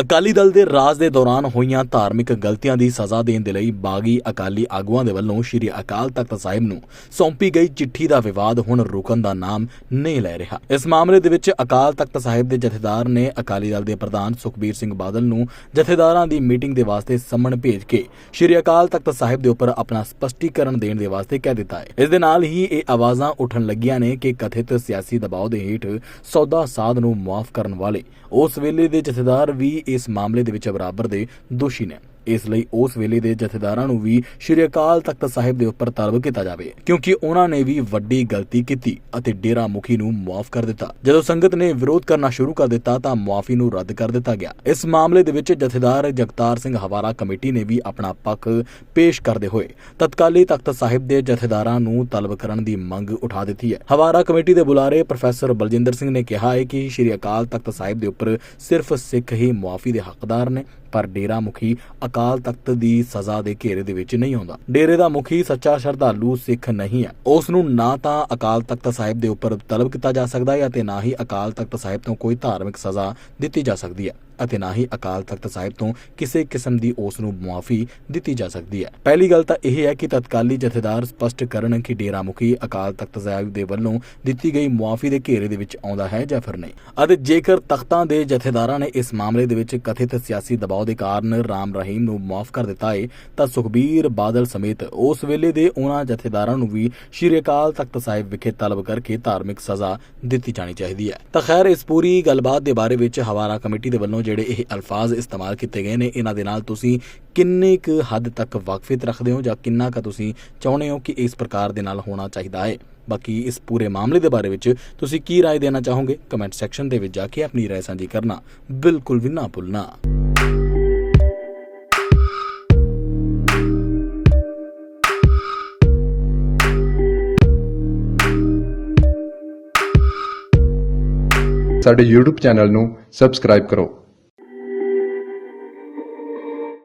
ਅਕਾਲੀ ਦਲ ਦੇ ਰਾਜ ਦੇ ਦੌਰਾਨ ਹੋਈਆਂ ਧਾਰਮਿਕ ਗਲਤੀਆਂ ਦੀ ਸਜ਼ਾ ਦੇਣ ਦੇ ਲਈ ਬਾਗੀ ਅਕਾਲੀ ਆਗੂਆਂ ਦੇ ਵੱਲੋਂ ਸ੍ਰੀ ਅਕਾਲ ਤਖਤ ਸਾਹਿਬ ਨੂੰ ਸੌਂਪੀ ਗਈ ਚਿੱਠੀ ਦਾ ਵਿਵਾਦ ਹੁਣ ਰੁਕਣ ਦਾ ਨਾਮ ਨਹੀਂ ਲੈ ਰਿਹਾ। ਇਸ ਮਾਮਲੇ ਦੇ ਵਿੱਚ ਅਕਾਲ ਤਖਤ ਸਾਹਿਬ ਦੇ ਜਥੇਦਾਰ ਨੇ ਅਕਾਲੀ ਦਲ ਦੇ ਪ੍ਰਧਾਨ ਸੁਖਬੀਰ ਸਿੰਘ ਬਾਦਲ ਨੂੰ ਜਥੇਦਾਰਾਂ ਦੀ ਮੀਟਿੰਗ ਦੇ ਵਾਸਤੇ ਸਮਣ ਭੇਜ ਕੇ ਸ੍ਰੀ ਅਕਾਲ ਤਖਤ ਸਾਹਿਬ ਦੇ ਉੱਪਰ ਆਪਣਾ ਸਪਸ਼ਟੀਕਰਨ ਦੇਣ ਦੇ ਵਾਸਤੇ ਕਹਿ ਦਿੱਤਾ ਹੈ। ਇਸ ਦੇ ਨਾਲ ਹੀ ਇਹ ਆਵਾਜ਼ਾਂ ਉੱਠਣ ਲੱਗੀਆਂ ਨੇ ਕਿ ਕਥਿਤ ਸਿਆਸੀ ਦਬਾਅ ਦੇ ਹੇਠ ਸੌਦਾ ਸਾਧ ਨੂੰ ਮੁਆਫ ਕਰਨ ਵਾਲੇ ਉਸ ਵੇਲੇ ਦੇ ਜਥੇਦਾਰ ਵੀ ਇਸ ਮਾਮਲੇ ਦੇ ਵਿੱਚ ਬਰਾਬਰ ਦੇ ਦੋਸ਼ੀ ਨੇ। ਇਸ ਲਈ ਉਸ ਵੇਲੇ ਦੇ ਜਥੇਦਾਰਾਂ ਨੂੰ ਵੀ ਸ਼੍ਰੀ ਅਕਾਲ ਤਖਤ ਸਾਹਿਬ ਦੇ ਉੱਪਰ ਤਲਬ ਕੀਤਾ ਜਾਵੇ, ਕਿਉਂਕਿ ਉਹਨਾਂ ਨੇ ਵੀ ਵੱਡੀ ਗਲਤੀ ਕੀਤੀ ਅਤੇ ਡੇਰਾ ਮੁਖੀ ਨੂੰ ਮੁਆਫ ਕਰ ਦਿੱਤਾ। ਜਦੋਂ ਸੰਗਤ ਨੇ ਵਿਰੋਧ ਕਰਨਾ ਸ਼ੁਰੂ ਕਰ ਦਿੱਤਾ ਤਾਂ ਮੁਆਫੀ ਨੂੰ ਰੱਦ ਕਰ ਦਿੱਤਾ ਗਿਆ। ਇਸ ਮਾਮਲੇ ਦੇ ਵਿੱਚ ਜਥੇਦਾਰ ਜਗਤਾਰ ਸਿੰਘ ਹਵਾਰਾ ਕਮੇਟੀ ਨੇ ਵੀ ਆਪਣਾ ਪੱਖ ਪੇਸ਼ ਕਰਦੇ ਹੋਏ ਤਤਕਾਲੀ ਤਖਤ ਸਾਹਿਬ ਦੇ ਜਥੇਦਾਰਾਂ ਨੂੰ ਤਲਬ ਕਰਨ ਦੀ ਮੰਗ ਉਠਾ ਦਿੱਤੀ ਹੈ। ਹਵਾਰਾ ਕਮੇਟੀ ਦੇ ਬੁਲਾਰੇ ਪ੍ਰੋਫੈਸਰ ਬਲਜਿੰਦਰ ਸਿੰਘ ਨੇ ਕਿਹਾ ਹੈ ਕਿ ਸ਼੍ਰੀ ਅਕਾਲ ਤਖਤ ਸਾਹਿਬ ਦੇ ਉੱਪਰ ਸਿਰਫ ਸਿੱਖ ਹੀ ਮੁਆਫੀ ਦੇ ਹੱਕਦਾਰ ਨੇ। ਪਰ ਡੇਰਾ ਮੁਖੀ ਅਕਾਲ ਤਖਤ ਦੀ ਸਜ਼ਾ ਦੇ ਘੇਰੇ ਦੇ ਵਿੱਚ ਨਹੀਂ ਆਉਂਦਾ। ਡੇਰੇ ਦਾ ਮੁਖੀ ਸੱਚਾ ਸ਼ਰਧਾਲੂ ਸਿੱਖ ਨਹੀਂ ਹੈ। ਉਸ ਨੂੰ ਨਾ ਤਾਂ ਅਕਾਲ ਤਖਤ ਸਾਹਿਬ ਦੇ ਉੱਪਰ ਤਲਬ ਕੀਤਾ ਜਾ ਸਕਦਾ ਹੈ ਅਤੇ ਨਾ ਹੀ ਅਕਾਲ ਤਖਤ ਸਾਹਿਬ ਤੋਂ ਕੋਈ ਧਾਰਮਿਕ ਸਜ਼ਾ ਦਿੱਤੀ ਜਾ ਸਕਦੀ ਹੈ। ਅਤੇ ਨਾ ਹੀ ਅਕਾਲ ਤਖਤ ਸਾਹਿਬ ਤੋਂ ਕਿਸੇ ਕਿਸਮ ਦੀ ਉਸ ਨੂੰ ਮੁਆਫੀ ਦਿੱਤੀ ਜਾ ਸਕਦੀ ਹੈ। ਪਹਿਲੀ ਗੱਲ ਤਾਂ ਇਹ ਹੈ ਕਿ ਤਤਕਾਲੀ ਜਥੇਦਾਰ ਸਪਸ਼ਟ ਕਰਨ ਕਿ ਡੇਰਾ ਮੁਖੀ ਅਕਾਲ ਤਖਤ ਸਾਹਿਬ ਦੇ ਵੱਲੋਂ ਦਿੱਤੀ ਗਈ ਮੁਆਫੀ ਦੇ ਘੇਰੇ ਦੇ ਵਿੱਚ ਆਉਂਦਾ ਹੈ ਜਾਂ ਫਿਰ ਨਹੀਂ। ਅਤੇ ਜੇਕਰ ਤਖਤਾਂ ਦੇ ਜਥੇਦਾਰਾਂ ਨੇ ਇਸ ਮਾਮਲੇ ਦੇ ਵਿੱਚ ਕਥਿਤ ਸਿਆਸੀ ਦਬਾਅ ਦੇ ਕਾਰਨ ਰਾਮ ਰਹੀਮ ਨੂੰ ਮੁਆਫ ਕਰ ਦਿੱਤਾ ਹੈ, ਤਾਂ ਸੁਖਬੀਰ ਬਾਦਲ ਸਮੇਤ ਉਸ ਵੇਲੇ ਦੇ ਉਹਨਾਂ ਜਥੇਦਾਰਾਂ ਨੂੰ ਵੀ ਸ਼੍ਰੀ ਅਕਾਲ ਤਖਤ ਸਾਹਿਬ ਵਿਖੇ ਤਲਬ ਕਰਕੇ ਧਾਰਮਿਕ ਸਜ਼ਾ ਦਿੱਤੀ ਜਾਣੀ ਚਾਹੀਦੀ ਹੈ। ਤਾਂ ਖੈਰ, ਇਸ ਪੂਰੀ ਗੱਲਬਾਤ ਦੇ ਬਾਰੇ ਵਿੱਚ ਹਵਾਰਾ ਕਮੇਟੀ ਦੇ ਵੱਲੋਂ ਜਿਹੜੇ ਇਹ ਅਲਫਾਜ਼ ਇਸਤੇਮਾਲ ਕੀਤੇ ਗਏ ਨੇ ਇਹਨਾਂ ਦੇ ਨਾਲ ਤੁਸੀਂ ਕਿੰਨੇ ਕੁ ਹੱਦ ਤੱਕ ਵਾਕਫੀਅਤ ਰੱਖਦੇ ਹੋ ਜਾਂ ਕਿੰਨਾ ਕੁ ਤੁਸੀਂ ਚਾਹੁੰਦੇ ਹੋ ਕਿ ਇਸ ਪ੍ਰਕਾਰ ਦੇ ਨਾਲ ਹੋਣਾ ਚਾਹੀਦਾ ਹੈ ਬਾਕੀ ਇਸ ਪੂਰੇ ਮਾਮਲੇ ਦੇ ਬਾਰੇ ਵਿੱਚ ਤੁਸੀਂ ਕੀ رائے ਦੇਣਾ ਚਾਹੋਗੇ ਕਮੈਂਟ ਸੈਕਸ਼ਨ ਦੇ ਵਿੱਚ ਜਾ ਕੇ ਆਪਣੀ رائے ਸਾਂਝੀ ਕਰਨਾ ਬਿਲਕੁਲ ਵੀ ਨਾ ਭੁੱਲਣਾ ਸਾਡੇ YouTube ਚੈਨਲ ਨੂੰ ਸਬਸਕ੍ਰਾਈਬ ਕਰੋ